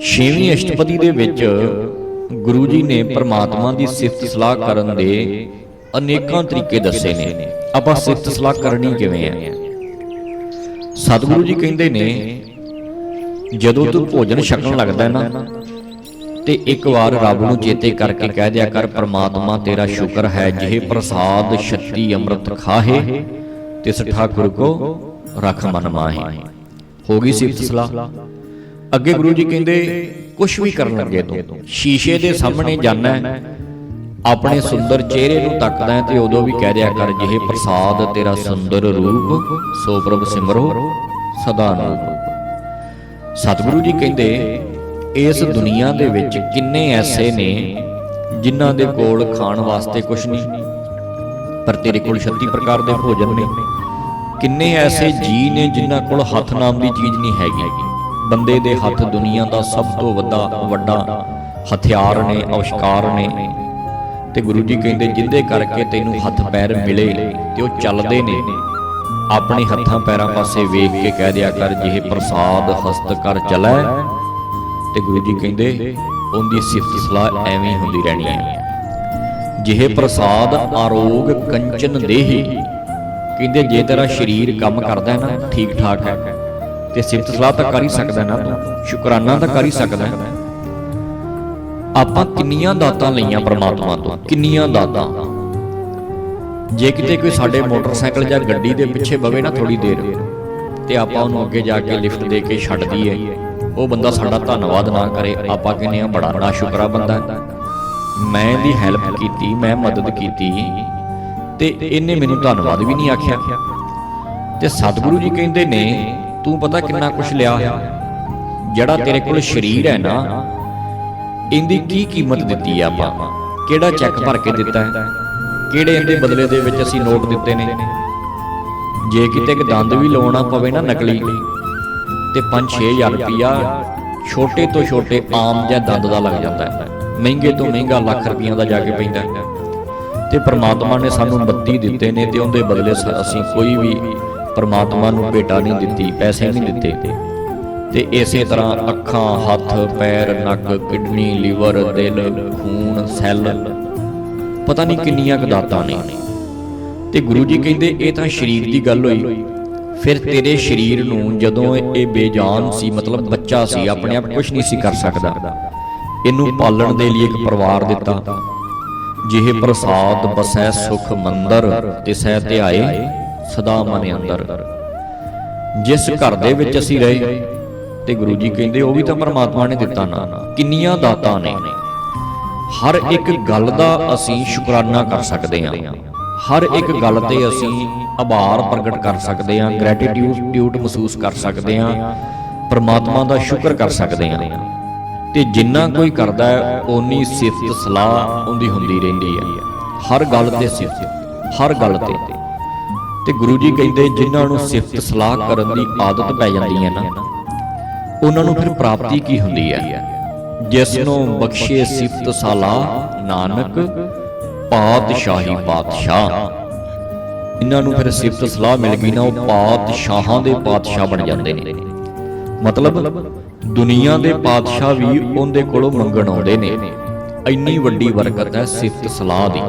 ਛੇਵੀਂ ਅਸ਼ਟਪਦੀ ਦੇ ਵਿੱਚ ਗੁਰੂ ਜੀ ਨੇ ਪ੍ਰਮਾਤਮਾ ਦੀ ਸਿਫਤ ਸਲਾਹ ਕਰਨ ਦੇ ਅਨੇਕਾਂ ਤਰੀਕੇ ਦੱਸੇ ਨੇ। ਆਪਾਂ ਸਿਫਤ ਸਲਾਹ ਕਰਨੀ ਕਿਵੇਂ ਹੈ ਸਤਿਗੁਰੂ ਜੀ ਕਹਿੰਦੇ ਨੇ ਜਦੋਂ ਤੂੰ ਭੋਜਨ ਛਕਣ ਲੱਗਦਾ ਨਾ ਤੇ ਇੱਕ ਵਾਰ ਰੱਬ ਨੂੰ ਚੇਤੇ ਕਰਕੇ ਕਹਿ ਦਿਆ ਕਰ ਪ੍ਰਮਾਤਮਾ ਤੇਰਾ ਸ਼ੁਕਰ ਹੈ ਜਿਹੇ ਪ੍ਰਸਾਦ ਛੱਤੀ ਅੰਮ੍ਰਿਤ ਖਾਹੇ ਤਿਸ ਠਾਕੁਰ ਕੋ ਰਖ ਮਨ ਮਾਹੀ। ਹੋ ਗਈ ਸਿਫਤ ਸਲਾਹ। ਅੱਗੇ ਗੁਰੂ ਜੀ ਕਹਿੰਦੇ ਕੁਝ ਵੀ ਕਰਨ ਲੱਗੇ ਤੂੰ। ਸ਼ੀਸ਼ੇ ਦੇ ਸਾਹਮਣੇ ਜਾਣਾ ਹੈ। ਆਪਣੇ ਸੁੰਦਰ ਚਿਹਰੇ ਨੂੰ ਤੱਕਦਾ ਹੈ ਤੇ ਉਦੋਂ ਵੀ ਕਹਿ ਦਿਆ ਕਰ ਜਿਹੇ ਪ੍ਰਸਾਦ ਤੇਰਾ ਸੁੰਦਰ ਰੂਪ ਸੋ ਪ੍ਰਭ ਸਿਮਰੋ ਸਦਾ ਨੂਪ ਸਤਿਗੁਰੂ ਜੀ ਕਹਿੰਦੇ ਇਸ ਦੁਨੀਆ ਦੇ ਵਿੱਚ ਕਿੰਨੇ ਐਸੇ ਨੇ ਜਿਨ੍ਹਾਂ ਦੇ ਕੋਲ ਖਾਣ ਵਾਸਤੇ ਕੁਝ ਨਹੀਂ ਪਰ ਤੇਰੇ ਕੋਲ 36 ਪ੍ਰਕਾਰ ਦੇ ਭੋਜਨ ਨੇ। ਕਿੰਨੇ ਐਸੇ ਜੀ ਨੇ ਜਿਨ੍ਹਾਂ ਕੋਲ ਹੱਥ ਨਾਮ ਦੀ ਚੀਜ਼ ਨਹੀਂ ਹੈਗੀ। ਬੰਦੇ ਦੇ ਹੱਥ ਦੁਨੀਆ ਦਾ ਸਭ ਤੋਂ ਵੱਡਾ ਵੱਡਾ ਹਥਿਆਰ ਨੇ, ਅਵਿਸ਼ਕਾਰ ਨੇ। ਤੇ ਗੁਰੂ ਜੀ ਕਹਿੰਦੇ, ਜਿੰਦੇ ਕਰਕੇ ਤੈਨੂੰ ਹੱਥ ਪੈਰ ਮਿਲੇ ਤੇ ਉਹ ਚੱਲਦੇ ਨੇ। ਆਪਣੇ ਹੱਥਾਂ ਪੈਰਾਂ ਪਾਸੇ ਵੇਖ ਕੇ ਕਹਿ ਦਿਆ ਕਰ, ਜਿਹੇ ਪ੍ਰਸਾਦ ਹਸਤ ਕਰ ਚਲੈ। ਤੇ ਗੁਰੂ ਜੀ ਕਹਿੰਦੇ, ਉਹਦੀ ਸਿਫਤ ਸਲਾਹ ਐਵੇਂ ਹੁੰਦੀ ਰਹਿਣੀ ਹੈ। ਜਿਹੇ ਪ੍ਰਸਾਦ ਆਰੋਗ ਕੰਚਨ ਦੇਹੀ, ਕਹਿੰਦੇ, ਜੇ ਤੇਰਾ ਸਰੀਰ ਕੰਮ ਕਰਦਾ ਹੈ ਨਾ ਠੀਕ ਠਾਕ ਹੈ। ਤੇ ਸਿਫਤ ਸਲਾਹ ਤਾਂ ਕਰ ਹੀ ਸਕਦਾ ਨਾ ਤੂੰ, ਸ਼ੁਕਰਾਨਾ ਤਾਂ ਕਰ ਹੀ ਸਕਦਾ। ਆਪਾਂ ਕਿੰਨੀਆਂ ਦਾਤਾਂ ਲਈਆਂ ਪ੍ਰਮਾਤਮਾ ਤੋਂ, ਕਿੰਨੀਆਂ ਦਾਤਾਂ। ਜੇ ਕਿਤੇ ਕੋਈ ਸਾਡੇ ਮੋਟਰਸਾਈਕਲ ਜਾਂ ਗੱਡੀ ਦੇ ਪਿੱਛੇ ਬਵੇ ਨਾ ਥੋੜੀ ਦੇਰ, ਤੇ ਆਪਾਂ ਉਹਨੂੰ ਅੱਗੇ ਜਾ ਕੇ ਲਿਫਟ ਦੇ ਕੇ ਛੱਡ ਦਈਏ ਉਹ ਬੰਦਾ ਸਾਡਾ ਧੰਨਵਾਦ ਨਾ ਕਰੇ, ਆਪਾਂ ਕਹਿੰਦੇ ਆ ਬੜਾ ਨਾ ਸ਼ੁਕਰਾ ਬੰਦਾ। ਮੈਂ ਇਹਦੀ ਹੈਲਪ ਕੀਤੀ, ਮੈਂ ਮਦਦ ਕੀਤੀ, ਤੇ ਇਹਨੇ ਮੈਨੂੰ ਧੰਨਵਾਦ ਵੀ ਨਹੀਂ ਆਖਿਆ। ਤੇ ਸਤਿਗੁਰੂ ਜੀ ਕਹਿੰਦੇ ਨੇ ਤੂੰ ਪਤਾ ਕਿੰਨਾ ਕੁਝ ਲਿਆ ਜਿਹੜਾ ਤੇਰੇ ਕੋਲ ਸਰੀਰ ਹੈ ਨਾ ਇਹਦੀ ਕੀ ਕੀਮਤ ਦਿੱਤੀ ਆ ਆਪਾਂ? ਕਿਹੜਾ ਚੈੱਕ ਭਰ ਕੇ ਦਿੱਤਾ ਹੈ? ਕਿਹੜੇ ਇਹਦੇ ਬਦਲੇ ਦੇ ਵਿੱਚ ਅਸੀਂ ਨੋਟ ਦਿੱਤੇ ਨੇ? ਜੇ ਕਿਤੇ ਇੱਕ ਦੰਦ ਵੀ ਲਾਉਣਾ ਪਵੇ ਨਾ ਨਕਲੀ ਤੇ 5-6000 ਰੁਪਿਆ ਛੋਟੇ ਤੋਂ ਛੋਟੇ ਆਮ ਜਿਹਾ ਦੰਦ ਦਾ ਲੱਗ ਜਾਂਦਾ ਹੈ। ਮਹਿੰਗੇ ਤੋਂ ਮਹਿੰਗਾ ਲੱਖ ਰੁਪਈਆ ਦਾ ਜਾ ਕੇ ਪੈਂਦਾ ਹੈ। ਤੇ ਪ੍ਰਮਾਤਮਾ ਨੇ ਸਾਨੂੰ ਬੱਤੀ ਦਿੱਤੇ ਨੇ ਤੇ ਉਹਦੇ ਬਦਲੇ ਅਸੀਂ ਕੋਈ ਵੀ ਪਰਮਾਤਮਾ ਨੂੰ ਭੇਟਾ ਨਹੀਂ ਦਿੱਤੀ, ਪੈਸੇ ਨਹੀਂ ਦਿੱਤੇ। ਤੇ ਇਸੇ ਤਰ੍ਹਾਂ ਅੱਖਾਂ, ਹੱਥ, ਪੈਰ, ਨੱਕ, ਕਿਡਨੀ, ਲੀਵਰ, ਦਿਲ, ਖੂਨ, ਸੈੱਲ, ਪਤਾ ਨਹੀਂ ਕਿੰਨੀਆਂ ਕਦਾਤਾਂ ਨੇ। ਤੇ ਗੁਰੂ ਜੀ ਕਹਿੰਦੇ, ਇਹ ਤਾਂ ਸਰੀਰ ਦੀ ਗੱਲ ਹੋਈ। ਫਿਰ ਤੇਰੇ ਸਰੀਰ ਨੂੰ ਜਦੋਂ ਇਹ ਬੇਜਾਨ ਸੀ, ਮਤਲਬ ਬੱਚਾ ਸੀ, ਆਪਣੇ ਆਪ ਕੁਝ ਨਹੀਂ ਸੀ ਕਰ ਸਕਦਾ। ਇਹਨੂੰ ਪਾਲਣ ਦੇ ਲਈ ਇੱਕ ਪਰਿਵਾਰ ਦਿੱਤਾ। ਜਿਹੇ ਪ੍ਰਸਾਦ, ਬਸੈ ਸੁਖ ਮੰਦਰ, ਤਿਸੈ ਧਿਆਏ। ਸਦਾ ਮਨ ਅੰਦਰ। ਜਿਸ ਘਰ ਦੇ ਵਿੱਚ ਅਸੀਂ ਰਹੇ ਤੇ ਗੁਰੂ ਜੀ ਕਹਿੰਦੇ ਉਹ ਵੀ ਤਾਂ ਪਰਮਾਤਮਾ ਨੇ ਦਿੱਤਾ ਨਾ ਕਿੰਨੀਆਂ ਦਾਤਾਂ ਨੇ। ਹਰ ਇੱਕ ਗੱਲ ਦਾ ਅਸੀਂ ਸ਼ੁਕਰਾਨਾ ਕਰ ਸਕਦੇ ਹਾਂ। ਹਰ ਇੱਕ ਗੱਲ ਤੇ ਅਸੀਂ ਆਭਾਰ ਪ੍ਰਗਟ ਕਰ ਸਕਦੇ ਹਾਂ ਗ੍ਰੈਟੀਟਿਊਡ ਮਹਿਸੂਸ ਕਰ ਸਕਦੇ ਹਾਂ ਪਰਮਾਤਮਾ ਦਾ ਸ਼ੁਕਰ ਕਰ ਸਕਦੇ ਹਾਂ। ਤੇ ਜਿੰਨਾ ਕੋਈ ਕਰਦਾ ਹੈ ਓਨੀ ਸਿਫਤ ਸਲਾਹ ਉਹਦੀ ਹੁੰਦੀ ਰਹਿੰਦੀ ਹੈ। ਹਰ ਗੱਲ ਤੇ ਸਿਫਤ ਹਰ ਗੱਲ ਤੇ। ਤੇ ਗੁਰੂ ਜੀ ਕਹਿੰਦੇ ਜਿਨ੍ਹਾਂ ਨੂੰ ਸਿਫਤ ਸਲਾਹ ਕਰਨ ਦੀ ਆਦਤ ਪੈ ਜਾਂਦੀ ਹੈ ਨਾ, ਉਹਨਾਂ ਨੂੰ ਫਿਰ ਪ੍ਰਾਪਤੀ ਕੀ ਹੁੰਦੀ ਹੈ? ਜਿਸ ਨੂੰ ਬਖਸ਼ੇ ਸਿਫਤ ਸਲਾਹ, ਨਾਨਕ, ਪਾਤਸ਼ਾਹੀ ਪਾਤਸ਼ਾਹ। ਇਹਨਾਂ ਨੂੰ ਫਿਰ ਸਿਫਤ ਸਲਾਹ ਮਿਲ ਗਈ ਨਾ, ਉਹ ਪਾਤਸ਼ਾਹਾਂ ਦੇ ਪਾਤਸ਼ਾਹ ਬਣ ਜਾਂਦੇ ਨੇ। ਮਤਲਬ ਦੁਨੀਆ ਦੇ ਪਾਤਸ਼ਾਹ ਵੀ ਉਹਦੇ ਕੋਲੋਂ ਮੰਗਣ ਆਉਂਦੇ ਨੇ। ਇੰਨੀ ਵੱਡੀ ਬਰਕਤ ਹੈ ਸਿਫਤ ਸਲਾਹ ਦੀ।